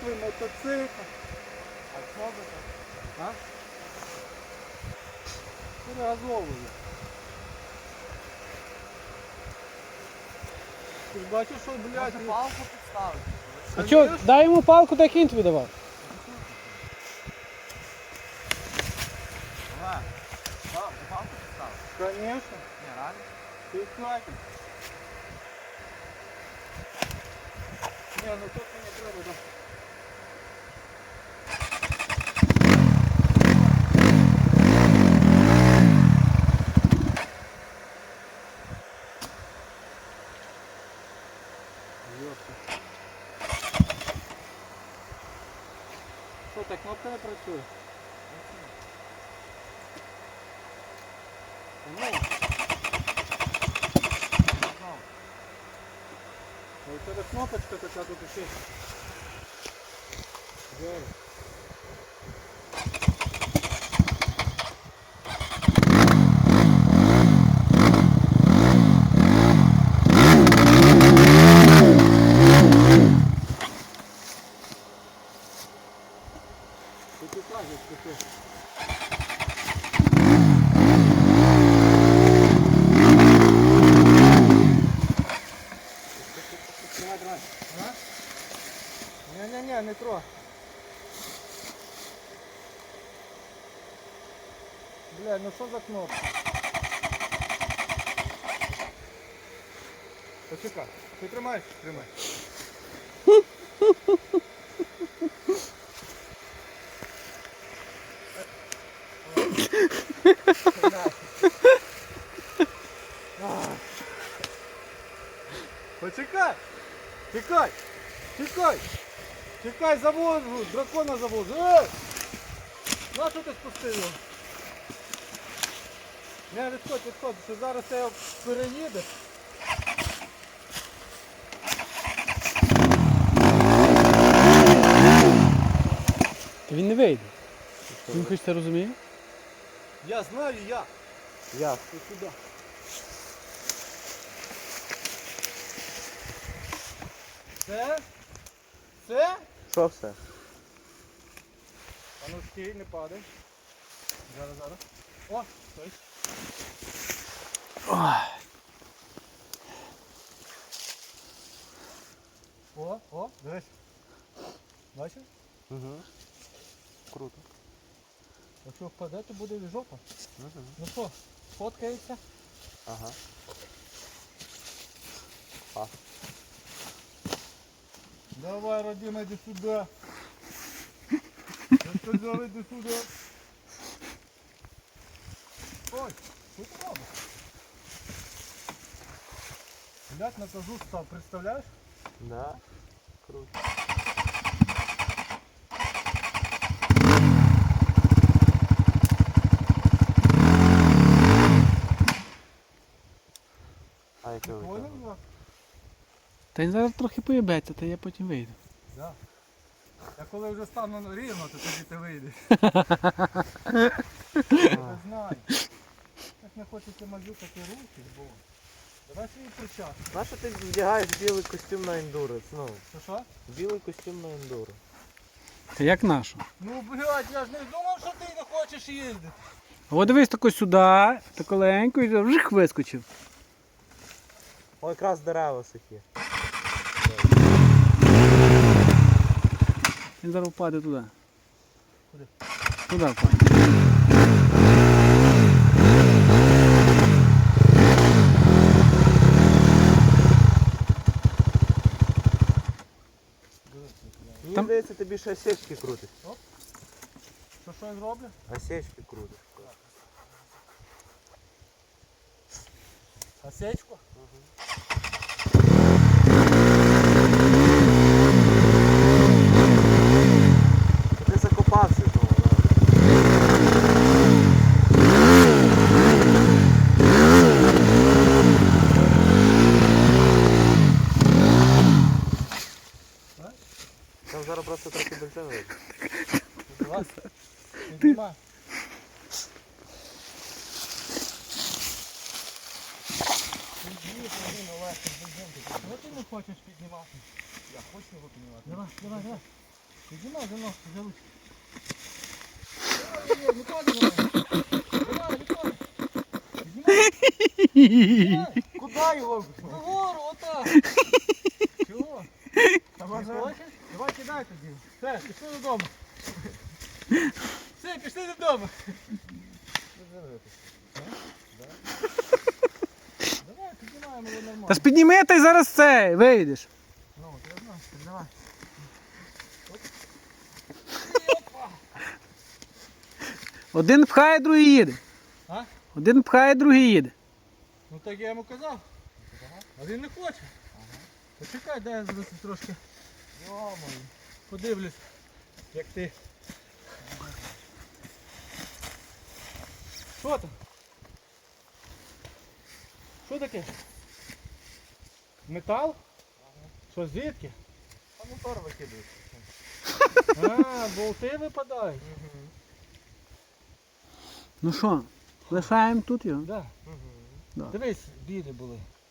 Закипел твой мотоцикл. А що ви так? А? Перегазовую. Ти ж бачиш, що, блядь, Може палку підставити? А чо, дай йому палку, так він тобі давав. Олег, палку, палку підставити? Конечно. Ні, реально? Ти знаєш. Не, ну тут мені треба, Що, так кнопка не працює? Ну, Ось тебе кнопочка така тут ще. Де? Не-не-не, не трогай. Бля, ну що за кнопка? Почекай. Ти тримаєш? Тримай. Почекай! Тікай! Тікай! Тікай, завожу! Дракона завожу! Ей! На що ти спустив? Не, відходь, відходь, що зараз я переїде. Він не вийде. Він хоч це розуміє? Я знаю, я. Як? Ти сюди. Це? Це? Що все? А ну стій, не падай. Зараз, зараз. О, стой. О, о, дивись. Бачиш? Угу. Круто. Якщо впаде, то буде жопа. Угу. Ну що, фоткається? Ага. Давай, родина, иди сюда. Я сказал, иди сюда. Ой, что ты робишь? Блядь, на козу став, представляешь? Да. Круто. А яке ви Понял? там? да? Та він зараз трохи поїбеться, та я потім вийду. Да. Я коли вже стану рівно, то тоді ти вийдеш. Я знаю. Як не хочеться мазюкати руки, бо. Давай свій причас. На що ти вдягаєш білий костюм на ендуро? Ну, Що що? білий костюм на ендуро. Та як нашу? Ну, блядь, я ж не думав, що ти не хочеш їздити. От дивись тако сюди, тако ленько і вжих вискочив. О, якраз дерева сухі. Він зараз впаде туди. Куди? Туди впаде. Мені Там- здається, тобі ще осечки крутиш. Що що я зроблю? Осечки крутиш. Осечку? Ти Знову. Там зараз просто трохи бензину вийде. Давай. Піднімай. Ну ти не хочеш піднімати. Я хочу його піднімати. Давай, давай, давай. Піднімай за за ручку. Куда його? Вгору, отак. Чого? Давай кидай тоді. Все, пішли додому. Все, пішли додому. Давай, піднімаємо його нормально. Та ж підніми й зараз це, вийдеш. Ну, от я давай. Один пхає, другий їде. А? Один пхає, другий їде. Ну так я йому казав. А він не хоче. Почекай, дай я зараз трошки Йо-моє. подивлюсь, як ти. Що там? Що таке? Метал? Що звідки? А мотор викидують. А, болти випадають. Ну що, лишаємо тут його? Да. Да. Дивись, білі були.